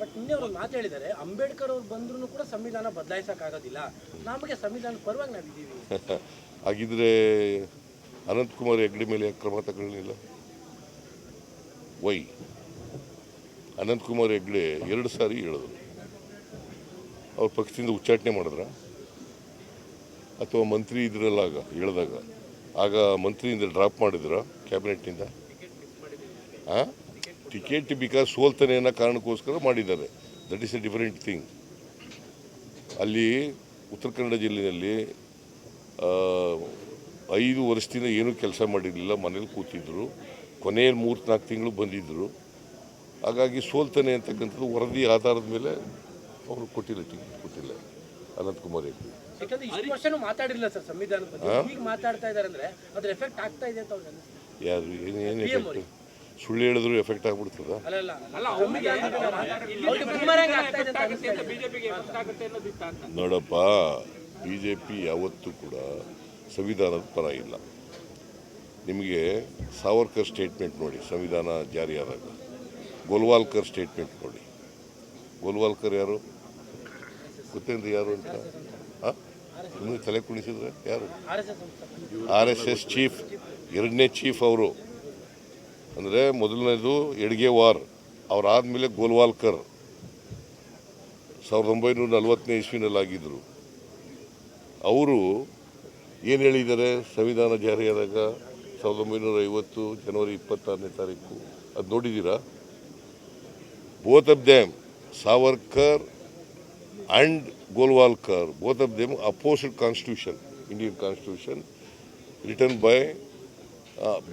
But ನಿನ್ನೆ ಅವರು ಮಾತು ಹೇಳಿದ್ದಾರೆ ಅಂಬೇಡ್ಕರ್ ಅವ್ರು ಬಂದ್ರೂ ಕೂಡ ಸಂವಿಧಾನ ಬದಲಾಯಿಸಕ್ಕಾಗೋದಿಲ್ಲ. ನಮಗೆ ಸಂವಿಧಾನ ಪರವಾಗಿ ನಾವಿದ್ದೀವಿ. ಹಾಗಿದ್ರೆ ಅನಂತಕುಮಾರ್ ಹೆಗ್ಡೆ ಮೇಲೆ ಕ್ರಮ ತಗೊಳ್ಳಿಲ್ಲ? ವೈ? ಅನಂತಕುಮಾರ್ ಹೆಗ್ಡೆ ಎರಡು ಸಾರಿ ಹೇಳಿದ್ರು. ಅವ್ರ ಪಕ್ಷದಿಂದ ಉಚ್ಚಾಟನೆ ಮಾಡಿದ್ರ? ಅಥವಾ ಮಂತ್ರಿ ಇದ್ರಲ್ಲ ಆಗ ಹೇಳಿದಾಗ? ಆಗ ಮಂತ್ರಿಯಿಂದ ಡ್ರಾಪ್ ಮಾಡಿದ್ರ ಕ್ಯಾಬಿನೆಟ್ನಿಂದ? ಹಾಂ ಟಿಕೆಟ್ ಬಿಕಾಸ್ ಸೋಲ್ತಾನೆ ಅನ್ನೋ ಕಾರಣಕ್ಕೋಸ್ಕರ ಮಾಡಿದ್ದಾರೆ. That is a different thing ಅಲ್ಲಿ ಉತ್ತರ ಕನ್ನಡ ಜಿಲ್ಲೆಯಲ್ಲಿ ಐದು ವರ್ಷದಿಂದ ಏನೂ ಕೆಲಸ ಮಾಡಿರಲಿಲ್ಲ ಮನೇಲಿ ಕೂತಿದ್ದರು ಕೊನೆಯ ಮೂರು ನಾಲ್ಕು ತಿಂಗಳು ಬಂದಿದ್ದರು ಹಾಗಾಗಿ ಸೋಲ್ತಾನೆ ಅಂತಕ್ಕಂಥದ್ದು ವರದಿ ಆಧಾರದ ಮೇಲೆ ಅವರು ಕೊಟ್ಟಿಲ್ಲ ಟಿಕೆಟ್ ಕೊಟ್ಟಿಲ್ಲ. ಅನಂತಕುಮಾರ್ ಹೆಗ್ಡೆ. ಯಾರು ಏನು ಏನು ಎಫೆಕ್ಟ್ ಸುಳ್ಳು ಹೇಳಿದ್ರು ಎಫೆಕ್ಟ್ ಆಗ್ಬಿಡ್ತದ. ನೋಡಪ್ಪ ಬಿ ಜೆ ಪಿ ಯಾವತ್ತೂ ಕೂಡ ಸಂವಿಧಾನದ ಪರ ಇಲ್ಲ. ನಿಮಗೆ ಸಾವರ್ಕರ್ ಸ್ಟೇಟ್ಮೆಂಟ್ ನೋಡಿ ಸಂವಿಧಾನ ಜಾರಿಯಾದಾಗ. ಗೋಲ್ವಾಲ್ಕರ್ ಸ್ಟೇಟ್ಮೆಂಟ್ ನೋಡಿ. ಗೋಲ್ವಾಲ್ಕರ್ ಯಾರು? ಗೊತ್ತೇನ್ರಿ ಯಾರು ಅಂತ? ಹಾಂ ನಿಮಗೆ ತಲೆ ಕುಣಿಸಿದ್ರೆ ಯಾರು. ಆರ್ ಎಸ್ ಎಸ್ ಚೀಫ್ ಎರಡನೇ ಚೀಫ್ ಅವರು. ಅಂದರೆ ಮೊದಲನೇದು ಎಡ್ಗೆ ವಾರ್ ಅವರಾದಮೇಲೆ ಗೋಲ್ವಾಲ್ಕರ್. ಸಾವಿರದ ಒಂಬೈನೂರ ನಲವತ್ತನೇ ಇಸ್ವಿನಲ್ಲಾಗಿದ್ದರು ಅವರು ಏನು ಹೇಳಿದ್ದಾರೆ ಸಂವಿಧಾನ ಜಾರಿಯಾದಾಗ ಸಾವಿರದ ಒಂಬೈನೂರ ಐವತ್ತು ಜನವರಿ ಇಪ್ಪತ್ತಾರನೇ ತಾರೀಕು? ಅದು ನೋಡಿದ್ದೀರಾ? Both of them Savarkar and Golwalkar both of them opposed constitution Indian constitution written by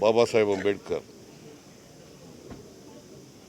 Baba Saheb Ambedkar.